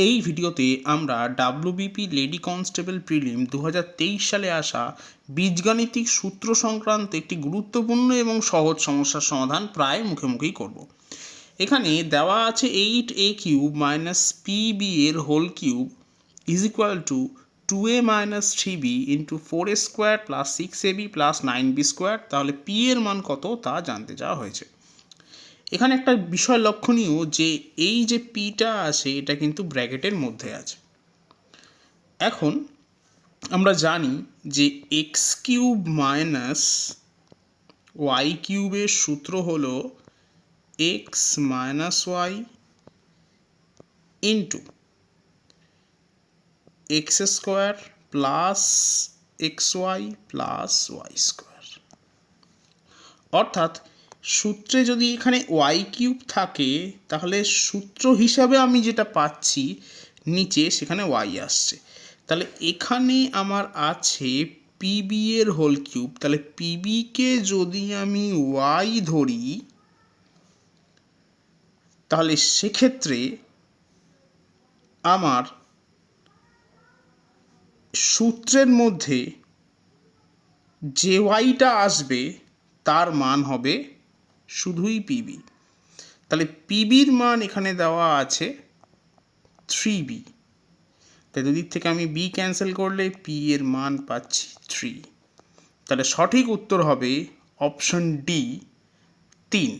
এই ভিডিওতে আমরা ডাব্লিউবিপি লেডি কনস্টেবল প্রিলিম দু হাজার তেইশ সালে আসা বীজগাণিতিক সূত্র সংক্রান্ত একটি গুরুত্বপূর্ণ এবং সহজ সমস্যার সমাধান প্রায় মুখোমুখি করব। এখানে দেওয়া আছে eight A cube minus P B এর whole cube is equal to two A minus three B into four A square plus six A B plus nine B square তাহলে পি এর মান কত তা জানতে চাওয়া হয়েছে। এখানে একটা বিষয় লক্ষণীয় যে এই যে পিটা আছে, এটা কিন্তু ব্র্যাকেটের মধ্যে আছে। এখন আমরা জানি যে এক্স কিউব মাইনাস ওয়াই কিউবের সূত্র হলো X minus Y into X square plus X Y plus Y square. অর্থাৎ সূত্রে যদি এখানে ওয়াই কিউব থাকে, তাহলে সূত্র হিসাবে আমি যেটা পাচ্ছি নিচে সেখানে ওয়াই আসছে। তাহলে এখানে আমার আছে পিবি এর হোল কিউব তাহলে পিবিকে যদি আমি ওয়াই ধরি, তাহলে সেক্ষেত্রে আমার সূত্রের মধ্যে যে ওয়াইটা আসবে, তার মান হবে শুধুই পিবি তাহলে পিবির মান এখানে দেওয়া আছে থ্রি বি তাই দুদিক থেকে আমি বি ক্যান্সেল করলে পি এর মান পাচ্ছি থ্রি তাহলে সঠিক উত্তর হবে অপশন ডি তিন।